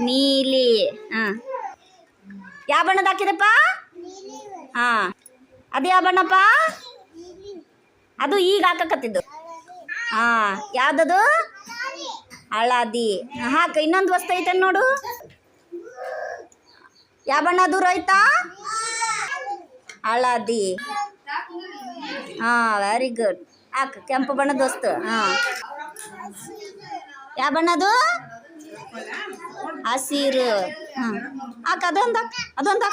ನೀಲಿ. ಹಾ. ಯಾವ ಬಣ್ಣದ ಹಾಕಿದಪ್ಪ? ಹಾ. ಅದು ಯಾವ ಬಣ್ಣಪ್ಪ? ಅದು ಈಗ ಹಾಕಕತ್ತಿದ್ದು. ಹಾ. ಯಾವ್ದದು? ಹಳದಿ. ಹಾಕ. ಇನ್ನೊಂದು ವಸ್ತು ಐತೆ ನೋಡು. ಯಾವ ಬಣ್ಣ ದೂರ ಆಯ್ತಾ ಹಳದಿ. ಹಾ ವೆರಿ ಗುಡ್ ಹಾಕ. ಕೆಂಪು ಬಣ್ಣದ ವಸ್ತು. ಹಾ. ಯಾವ ಬಣ್ಣದು? ಹಸಿರು. ಹಾಂ ಹಾಕ ಅದೊಂದು ಅದೊಂದು.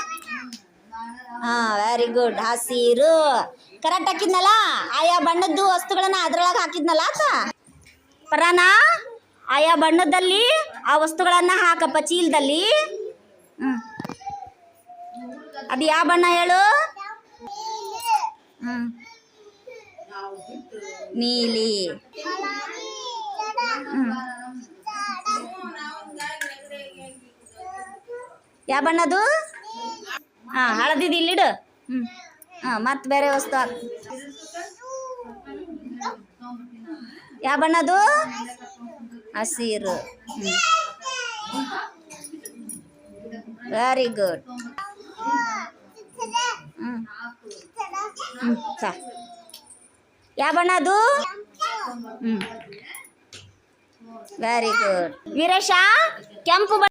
ಹಾಂ ವೆರಿ ಗುಡ್ ಹಸಿರು. ಕರೆಕ್ಟ್ ಹಾಕಿದ್ನಲ್ಲ? ಆಯಾ ಬಣ್ಣದ್ದು ವಸ್ತುಗಳನ್ನ ಅದ್ರೊಳಗೆ ಹಾಕಿದ್ನಲ್ಲ ಆತ ಪರಾನ, ಆಯಾ ಬಣ್ಣದಲ್ಲಿ ಆ ವಸ್ತುಗಳನ್ನ ಹಾಕಪ್ಪ, ಚೀಲದಲ್ಲಿ. ಹ್ಞೂ ಅದು ಯಾವ ಬಣ್ಣ ಹೇಳು? ಹ್ಞೂ ನೀಲಿ. ಹ್ಞೂ ಯಾವ ಬಣ್ಣದು ಹಾಂ ಹಳದಿದ್ದು ಇಲ್ಲಿಡು ಹ್ಞೂ ಹಾಂ, ಮತ್ತೆ ಬೇರೆ ವಸ್ತು ಹಾಕು. ಯಾವ ಬಣ್ಣದು ಹಸಿರು. ಹ್ಞೂ ವೆರಿ ಗುಡ್ ಹ್ಞೂ ಹ್ಞೂ ಸಾ. ಯಾವ ಬಣ್ಣದು ಹ್ಞೂ ವೆರಿ ಗುಡ್ ವೀರೇಶ, ಕೆಂಪು ಬಣ್ಣ